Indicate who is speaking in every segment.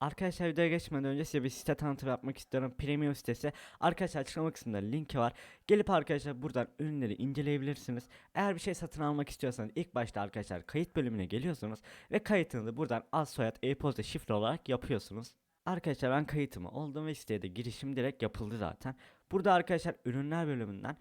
Speaker 1: Arkadaşlar videoya geçmeden önce size bir site tanıtımı yapmak istiyorum. Premium sitesi. Arkadaşlar açıklama kısmında linki var. Gelip arkadaşlar buradan ürünleri inceleyebilirsiniz. Eğer bir şey satın almak istiyorsanız ilk başta arkadaşlar kayıt bölümüne geliyorsunuz. Ve kayıtınızı buradan ad soyad e-posta şifre olarak yapıyorsunuz. Arkadaşlar ben kayıtımı oldum ve siteye de girişim direkt yapıldı zaten. Burada arkadaşlar ürünler bölümünden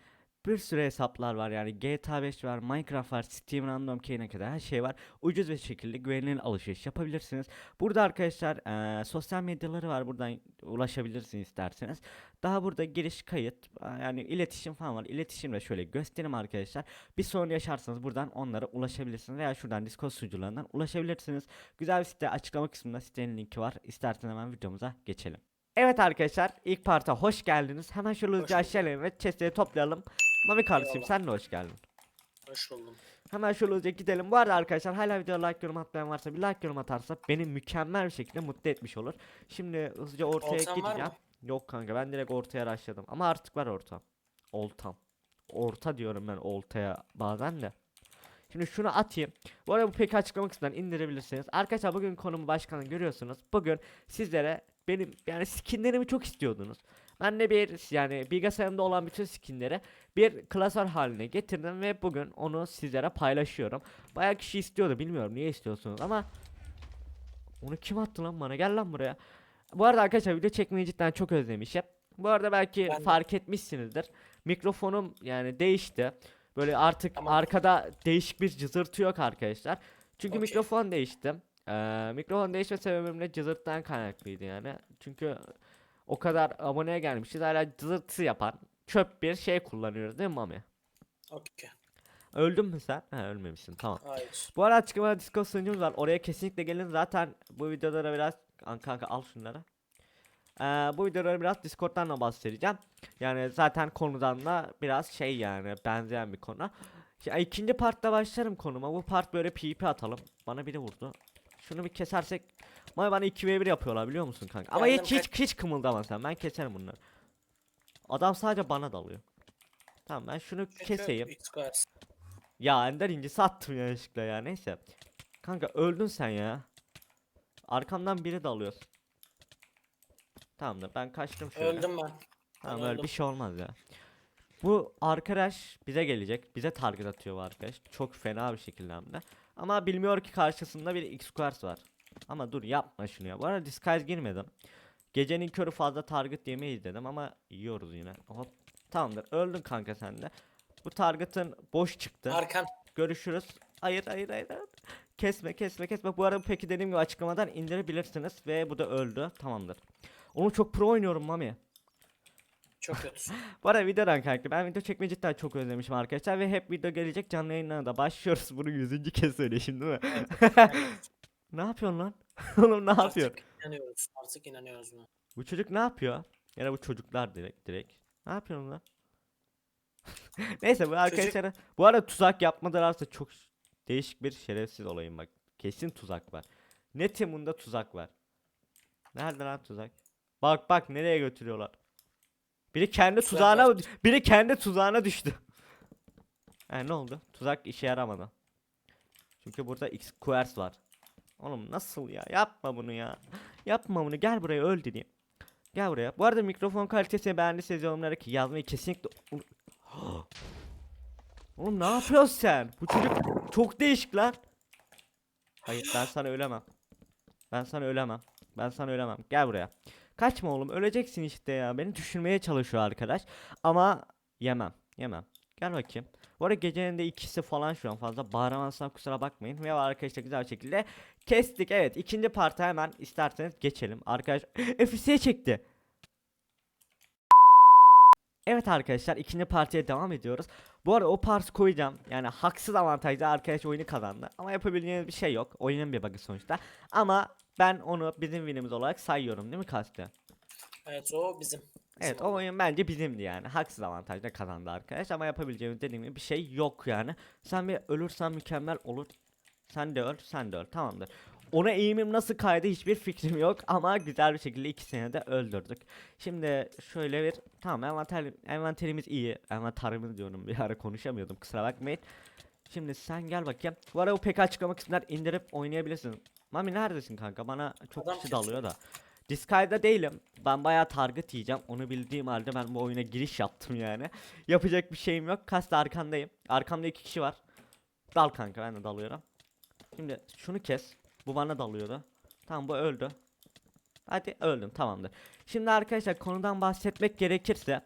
Speaker 1: bir sürü hesaplar var yani GTA 5 var, Minecraft var, Steam Random Key'ine kadar her şey var. Ucuz bir şekilde güvenilir alışveriş yapabilirsiniz. Burada arkadaşlar eee, sosyal medyaları var buradan ulaşabilirsiniz isterseniz. Daha burada giriş kayıt yani iletişim falan var. İletişimle şöyle göstereyim arkadaşlar. Bir sorun yaşarsanız buradan onlara ulaşabilirsiniz veya şuradan Discord sunucularından ulaşabilirsiniz. Güzel bir site açıklama kısmında sitenin linki var. İsterseniz hemen videomuza geçelim. Evet arkadaşlar ilk parta hoş geldiniz. Hemen şöyle hızlıca
Speaker 2: bulduk.
Speaker 1: aşağı inelim ve chestleri toplayalım. Mami kardeşim
Speaker 2: Eyvallah.
Speaker 1: sen de hoş geldin.
Speaker 2: Hoş buldum.
Speaker 1: Hemen şöyle hızlıca gidelim. Bu arada arkadaşlar hala videoya like yorum atmayan varsa bir like yorum atarsa beni mükemmel bir şekilde mutlu etmiş olur. Şimdi hızlıca ortaya
Speaker 2: Oltan
Speaker 1: gideceğim. Yok kanka ben direkt ortaya başladım. Ama artık var orta. Oltam. Orta diyorum ben oltaya bazen de. Şimdi şunu atayım. Bu arada bu peki açıklama kısmından indirebilirsiniz. Arkadaşlar bugün konumu başkanı görüyorsunuz. Bugün sizlere benim yani skinlerimi çok istiyordunuz. Ben de bir yani bilgisayarımda olan bütün skinleri bir klasör haline getirdim ve bugün onu sizlere paylaşıyorum. Bayağı kişi istiyordu bilmiyorum niye istiyorsunuz ama onu kim attı lan bana gel lan buraya. Bu arada arkadaşlar video çekmeyi cidden çok özlemişim. Bu arada belki
Speaker 2: Ben
Speaker 1: fark etmişsinizdir. Mikrofonum yani değişti. Böyle artık
Speaker 2: Tamam.
Speaker 1: arkada değişik bir cızırtı yok arkadaşlar. Çünkü
Speaker 2: Okey.
Speaker 1: mikrofon değişti. Ee, mikrofon değişme sebebim de cızırttan kaynaklıydı yani. Çünkü o kadar aboneye gelmişiz hala cızırtı yapan çöp bir şey kullanıyoruz değil mi Mami?
Speaker 2: Okey.
Speaker 1: Öldün mü sen? He ölmemişsin tamam.
Speaker 2: Hayır.
Speaker 1: Bu arada açıklamada Discord sunucumuz var. Oraya kesinlikle gelin. Zaten bu videolara biraz An- kanka al şunları. Ee, bu videoları biraz Discord'dan da bahsedeceğim. Yani zaten konudan da biraz şey yani benzeyen bir konu. Ya, ikinci partta başlarım konuma. Bu part böyle PP atalım. Bana biri vurdu. Şunu bir kesersek ama bana 2v1 yapıyorlar biliyor musun kanka? Ama
Speaker 2: Geldim,
Speaker 1: hiç hiç hiç kımıldama sen. Ben keserim bunları. Adam sadece bana dalıyor. Tamam ben şunu
Speaker 2: Çünkü
Speaker 1: keseyim. Ya Ender incisi attım yanlışlıkla ya neyse. Kanka öldün sen ya. Arkamdan biri dalıyor. Tamamdır ben kaçtım şöyle.
Speaker 2: Öldüm ben.
Speaker 1: Tamam
Speaker 2: ben
Speaker 1: öyle
Speaker 2: öldüm.
Speaker 1: bir şey olmaz ya. Bu arkadaş bize gelecek. Bize target atıyor bu arkadaş. Çok fena bir şekilde hem de. Ama bilmiyor ki karşısında bir X-Quartz var. Ama dur yapma şunu ya. Bu arada disguise girmedim. Gecenin körü fazla target yemeyiz dedim ama yiyoruz yine. Hop. Tamamdır. Öldün kanka sen de. Bu target'ın boş çıktı.
Speaker 2: Arkan.
Speaker 1: Görüşürüz. Hayır hayır hayır. hayır. Kesme kesme kesme. Bu arada peki dediğim gibi açıklamadan indirebilirsiniz ve bu da öldü. Tamamdır. Onu çok pro oynuyorum Mami.
Speaker 2: Çok kötü.
Speaker 1: Bu arada videodan kanka ben video çekmeyi cidden çok özlemişim arkadaşlar ve hep video gelecek canlı yayınlara da başlıyoruz. Bunu yüzüncü kez söyleyişim değil mi? ne yapıyorsun lan? Oğlum ne yapıyor?
Speaker 2: Artık inanıyoruz. Artık inanıyoruz buna.
Speaker 1: Bu çocuk ne yapıyor? Ya da bu çocuklar direkt direkt. Ne yapıyorsun lan? Neyse bu arkadaşlar bu arada tuzak yapmadılarsa çok değişik bir şerefsiz olayım bak. Kesin tuzak var. Ne Temun'da tuzak var. Nerede lan tuzak? Bak bak nereye götürüyorlar. Biri kendi tuzağına biri kendi tuzağına düştü. He ne oldu? Tuzak işe yaramadı. Çünkü burada X Quers var. Oğlum nasıl ya? Yapma bunu ya. Yapma bunu. Gel buraya öl dediğim. Gel buraya. Bu arada mikrofon kalitesini beğendiyseniz yorumlara ki yazmayı kesinlikle Oğlum ne yapıyorsun sen? Bu çocuk çok değişik lan. Hayır ben sana ölemem. Ben sana ölemem. Ben sana ölemem. Gel buraya. Kaçma oğlum öleceksin işte ya. Beni düşürmeye çalışıyor arkadaş. Ama yemem. Yemem. Gel bakayım. Bu arada gecenin de ikisi falan şu an fazla bağıramazsam kusura bakmayın. Ve arkadaşlar güzel bir şekilde kestik. Evet ikinci parta hemen isterseniz geçelim. Arkadaş FC'ye çekti. Evet arkadaşlar ikinci partiye devam ediyoruz. Bu arada o parti koyacağım. Yani haksız avantajlı arkadaş oyunu kazandı. Ama yapabileceğiniz bir şey yok. Oyunun bir bug'ı sonuçta. Ama ben onu bizim winimiz olarak sayıyorum değil mi Kastı?
Speaker 2: Evet o bizim.
Speaker 1: Evet o oyun bence bizimdi yani. Haksız avantajla kazandı arkadaş ama yapabileceğimiz dediğim gibi bir şey yok yani. Sen bir ölürsen mükemmel olur. Sen de öl, sen de öl. Tamamdır. Ona eğimim nasıl kaydı hiçbir fikrim yok ama güzel bir şekilde ikisini de öldürdük. Şimdi şöyle bir tamam envanter, envanterimiz iyi. Envanterimiz diyorum bir ara konuşamıyordum kusura bakmayın. Şimdi sen gel bakayım. Bu arada bu pek açıklama kısımlar indirip oynayabilirsin. Mami neredesin kanka? Bana çok
Speaker 2: Adam
Speaker 1: kişi dalıyor da. Discord'da değilim. Ben bayağı target yiyeceğim. Onu bildiğim halde ben bu oyuna giriş yaptım yani. Yapacak bir şeyim yok. Kasta arkandayım. Arkamda iki kişi var. Dal kanka ben de dalıyorum. Şimdi şunu kes. Bu bana dalıyordu. Tamam bu öldü. Hadi öldüm tamamdır. Şimdi arkadaşlar konudan bahsetmek gerekirse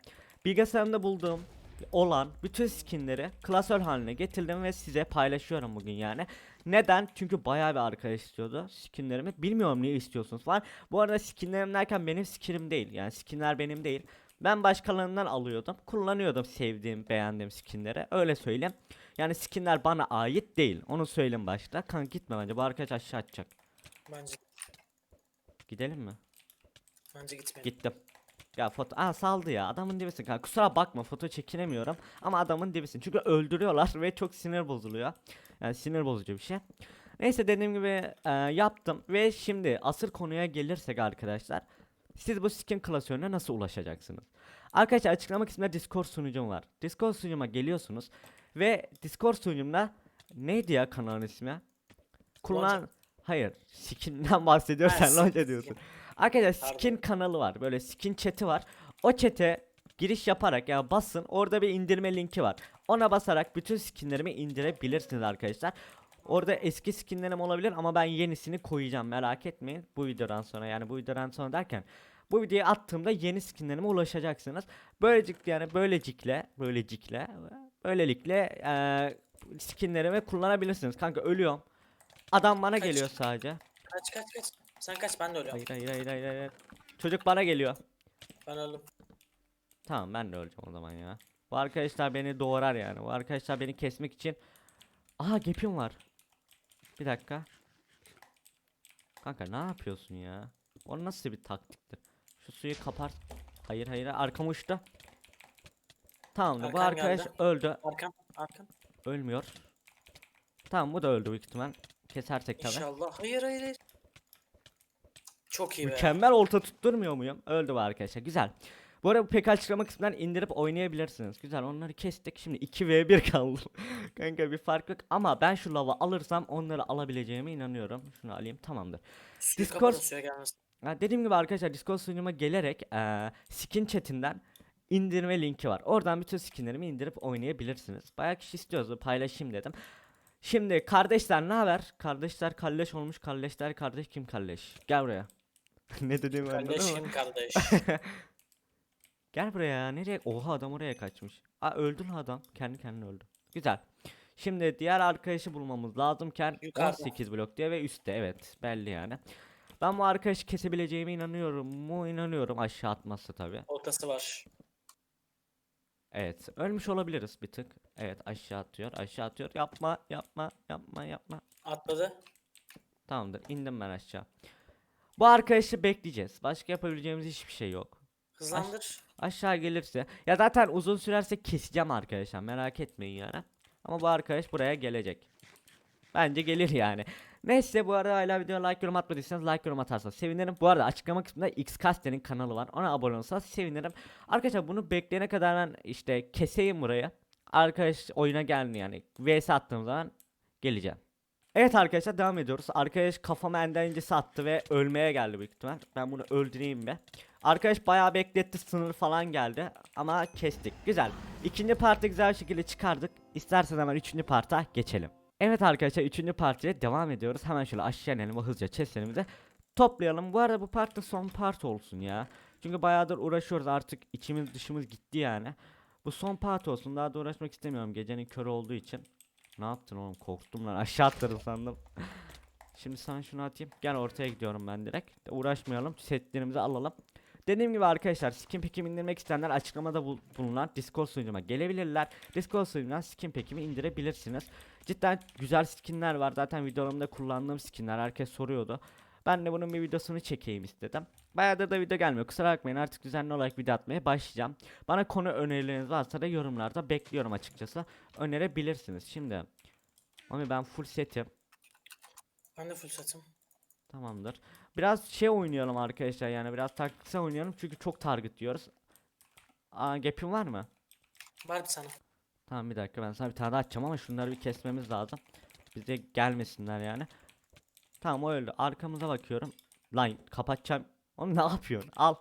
Speaker 1: bilgisayarımda bulduğum olan bütün skinleri klasör haline getirdim ve size paylaşıyorum bugün yani. Neden? Çünkü bayağı bir arkadaş istiyordu skinlerimi. Bilmiyorum niye istiyorsunuz falan. Bu arada skinlerim derken benim skinim değil. Yani skinler benim değil. Ben başkalarından alıyordum. Kullanıyordum sevdiğim, beğendiğim skinleri. Öyle söyleyeyim. Yani skinler bana ait değil. Onu söyleyeyim başta. Kanka gitme bence. Bu arkadaş aşağı atacak.
Speaker 2: Bence
Speaker 1: Gidelim mi?
Speaker 2: bence gitmeyelim.
Speaker 1: Gittim. Ya foto Aa saldı ya. Adamın dibisin kanka kusura bakma foto çekinemiyorum. Ama adamın dibisin çünkü öldürüyorlar ve çok sinir bozuluyor. Yani sinir bozucu bir şey. Neyse dediğim gibi e, yaptım. Ve şimdi asıl konuya gelirsek arkadaşlar siz bu skin klasörüne nasıl ulaşacaksınız? Arkadaşlar açıklama kısmında discord sunucum var. Discord sunucuma geliyorsunuz ve discord sunucumda neydi ya kanalın ismi? Kullan Hayır skinden bahsediyorsan lonca diyorsun Arkadaşlar
Speaker 2: Pardon.
Speaker 1: skin kanalı var. Böyle skin chat'i var. O chat'e giriş yaparak ya basın orada bir indirme linki var. Ona basarak bütün skinlerimi indirebilirsiniz arkadaşlar. Orada eski skinlerim olabilir ama ben yenisini koyacağım merak etmeyin. Bu videodan sonra yani bu videodan sonra derken bu videoyu attığımda yeni skinlerime ulaşacaksınız. Böylelikle yani böylecikle böylecikle böylelikle eee skinlerimi kullanabilirsiniz. Kanka ölüyorum. Adam bana
Speaker 2: Kaç.
Speaker 1: geliyor sadece.
Speaker 2: Kaç kaç kaç. Sen kaç ben de ölüyorum.
Speaker 1: Hayır hayır hayır hayır. hayır. Çocuk bana geliyor.
Speaker 2: Ben öldüm.
Speaker 1: Tamam ben de öleceğim o zaman ya. Bu arkadaşlar beni doğrar yani. Bu arkadaşlar beni kesmek için. Aha gapim var. Bir dakika. Kanka ne yapıyorsun ya? O nasıl bir taktiktir? Şu suyu kapar. Hayır hayır arkam uçtu. Tamam bu arkadaş
Speaker 2: geldi.
Speaker 1: öldü.
Speaker 2: Arkam arkam.
Speaker 1: Ölmüyor. Tamam bu da öldü büyük ihtimal. Kesersek tabi.
Speaker 2: İnşallah. Hayır hayır hayır. Çok iyi be.
Speaker 1: Mükemmel olta tutturmuyor muyum? Öldü bu arkadaşlar. Güzel. Bu arada bu pek açıklama kısmından indirip oynayabilirsiniz. Güzel onları kestik. Şimdi 2v1 kaldı. Kanka bir fark yok. Ama ben şu lava alırsam onları alabileceğime inanıyorum. Şunu alayım tamamdır.
Speaker 2: Suyu
Speaker 1: Discord-
Speaker 2: suya gelmesin.
Speaker 1: Ha, dediğim gibi arkadaşlar Discord sunucuma gelerek eee, skin chatinden indirme linki var. Oradan bütün skinlerimi indirip oynayabilirsiniz. Bayağı kişi istiyoruz paylaşayım dedim. Şimdi kardeşler ne haber? Kardeşler kalleş olmuş. Kardeşler kardeş kim kalleş? Gel buraya. ne dediğimi anladın mı?
Speaker 2: Kardeşim kardeş.
Speaker 1: Gel buraya ya. Nereye? Oha adam oraya kaçmış. Aa öldü lan adam. Kendi kendine öldü. Güzel. Şimdi diğer arkadaşı bulmamız lazımken
Speaker 2: Yukarıda.
Speaker 1: 18 blok diye ve üstte evet belli yani. Ben bu arkadaşı kesebileceğime inanıyorum mu? İnanıyorum aşağı atmazsa tabi.
Speaker 2: Oltası var.
Speaker 1: Evet ölmüş olabiliriz bir tık. Evet aşağı atıyor aşağı atıyor. Yapma yapma yapma yapma.
Speaker 2: Atladı.
Speaker 1: Tamamdır indim ben aşağı. Bu arkadaşı bekleyeceğiz. Başka yapabileceğimiz hiçbir şey yok.
Speaker 2: Hızlandır.
Speaker 1: Aşağı gelirse ya zaten uzun sürerse keseceğim arkadaşlar merak etmeyin yani. Ama bu arkadaş buraya gelecek. Bence gelir yani. Neyse bu arada hala videoya like yorum atmadıysanız like yorum atarsanız sevinirim. Bu arada açıklama kısmında Xcaster'in kanalı var. Ona abone olursanız sevinirim. Arkadaşlar bunu bekleyene kadar ben işte keseyim burayı. Arkadaş oyuna gelmiyor yani. VS attığım zaman geleceğim. Evet arkadaşlar devam ediyoruz. Arkadaş kafama enden incesi attı ve ölmeye geldi büyük ihtimal. Ben bunu öldüreyim be. Arkadaş bayağı bekletti sınır falan geldi ama kestik. Güzel. İkinci parti güzel şekilde çıkardık. İstersen hemen üçüncü parta geçelim. Evet arkadaşlar üçüncü partiye devam ediyoruz. Hemen şöyle aşağı inelim ve hızlıca chestlerimizi toplayalım. Bu arada bu part son part olsun ya. Çünkü bayağıdır uğraşıyoruz artık içimiz dışımız gitti yani. Bu son part olsun daha da uğraşmak istemiyorum gecenin körü olduğu için. Ne yaptın oğlum korktum lan aşağı atlarım sandım. Şimdi sana şunu atayım. Gel ortaya gidiyorum ben direkt. Uğraşmayalım. Setlerimizi alalım. Dediğim gibi arkadaşlar skin pack'imi indirmek isteyenler açıklamada bul- bulunan Discord sunucuma gelebilirler. Discord sunucundan skin pack'imi indirebilirsiniz. Cidden güzel skinler var. Zaten videolarımda kullandığım skinler herkes soruyordu. Ben de bunun bir videosunu çekeyim istedim. Bayağıdır da video gelmiyor. Kusura bakmayın artık düzenli olarak video atmaya başlayacağım. Bana konu önerileriniz varsa da yorumlarda bekliyorum açıkçası. Önerebilirsiniz. Şimdi Mami ben full setim.
Speaker 2: Ben de full satım.
Speaker 1: Tamamdır. Biraz şey oynayalım arkadaşlar yani biraz taktiksel oynayalım çünkü çok target diyoruz. Aa gap'in var mı?
Speaker 2: Var bir tane.
Speaker 1: Tamam bir dakika ben sana bir tane daha açacağım ama şunları bir kesmemiz lazım. Bize gelmesinler yani. Tamam o öldü. Arkamıza bakıyorum. Lan kapatacağım. Oğlum ne yapıyorsun? Al.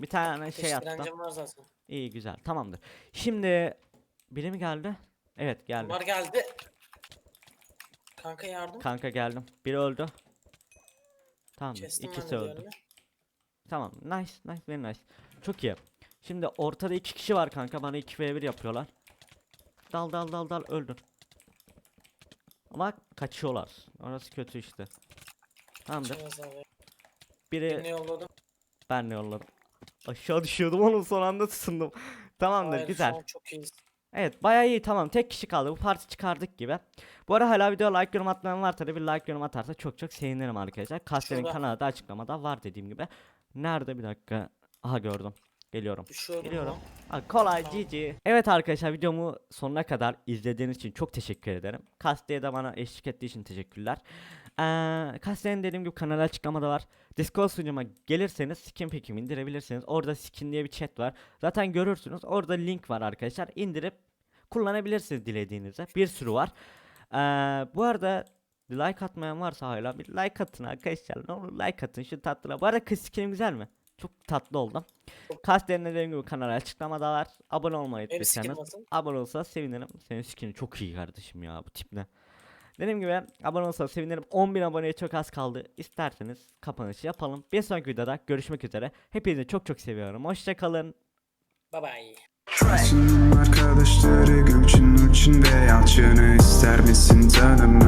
Speaker 1: Bir tane şey attım.
Speaker 2: var zaten.
Speaker 1: İyi güzel. Tamamdır. Şimdi biri mi geldi? Evet geldi.
Speaker 2: Bunlar geldi. Kanka yardım.
Speaker 1: Kanka geldim. Biri öldü. Tamamdır.
Speaker 2: Kestim
Speaker 1: İkisi öldü.
Speaker 2: diğerini.
Speaker 1: Tamam. Nice. Nice. Very nice. Çok iyi. Şimdi ortada iki kişi var kanka. Bana 2v1 yapıyorlar. Dal dal dal dal öldün. Ama kaçıyorlar. Orası kötü işte. Tamamdır. Biri
Speaker 2: Birini yolladım.
Speaker 1: ben de yolladım. Aşağı düşüyordum onun son anda ısındım. Tamamdır
Speaker 2: Hayır,
Speaker 1: güzel.
Speaker 2: Çok iyiyiz.
Speaker 1: Evet bayağı iyi tamam tek kişi kaldı bu parti çıkardık gibi. Bu ara hala video like yorum atmayan varsa da bir like yorum atarsa çok çok sevinirim arkadaşlar. Kasterin kanalı da açıklamada var dediğim gibi. Nerede bir dakika. Aha gördüm. Geliyorum.
Speaker 2: Düşüyordum
Speaker 1: Geliyorum.
Speaker 2: lan.
Speaker 1: Ha, kolay
Speaker 2: Tamam.
Speaker 1: GG. Evet arkadaşlar videomu sonuna kadar izlediğiniz için çok teşekkür ederim. Kaste'ye de bana eşlik ettiği için teşekkürler. Ee, Kaste'nin dediğim gibi kanalı açıklamada var. Discord sunucuma gelirseniz skin pick'imi indirebilirsiniz. Orada skin diye bir chat var. Zaten görürsünüz. Orada link var arkadaşlar. İndirip kullanabilirsiniz dilediğinizde. Bir sürü var. Ee, bu arada like atmayan varsa hala bir like atın arkadaşlar. Ne olur like atın şu tatlıla. Bu arada kız skinim güzel mi? Çok tatlı oldum. Kasterin dediğim gibi kanal açıklamada var. Abone olmayı
Speaker 2: Benim skin
Speaker 1: unutmayın.
Speaker 2: nasıl?
Speaker 1: Abone olsa sevinirim. Senin skinin çok iyi kardeşim ya bu tip ne? Dediğim gibi abone olsa sevinirim. 10.000 aboneye çok az kaldı. İsterseniz kapanışı yapalım. Bir sonraki videoda görüşmek üzere. Hepinizi çok çok seviyorum. Hoşçakalın.
Speaker 2: Bye bye.
Speaker 3: Arkadaşları Gülçin Nurçin ve Yalçın'ı ister misin En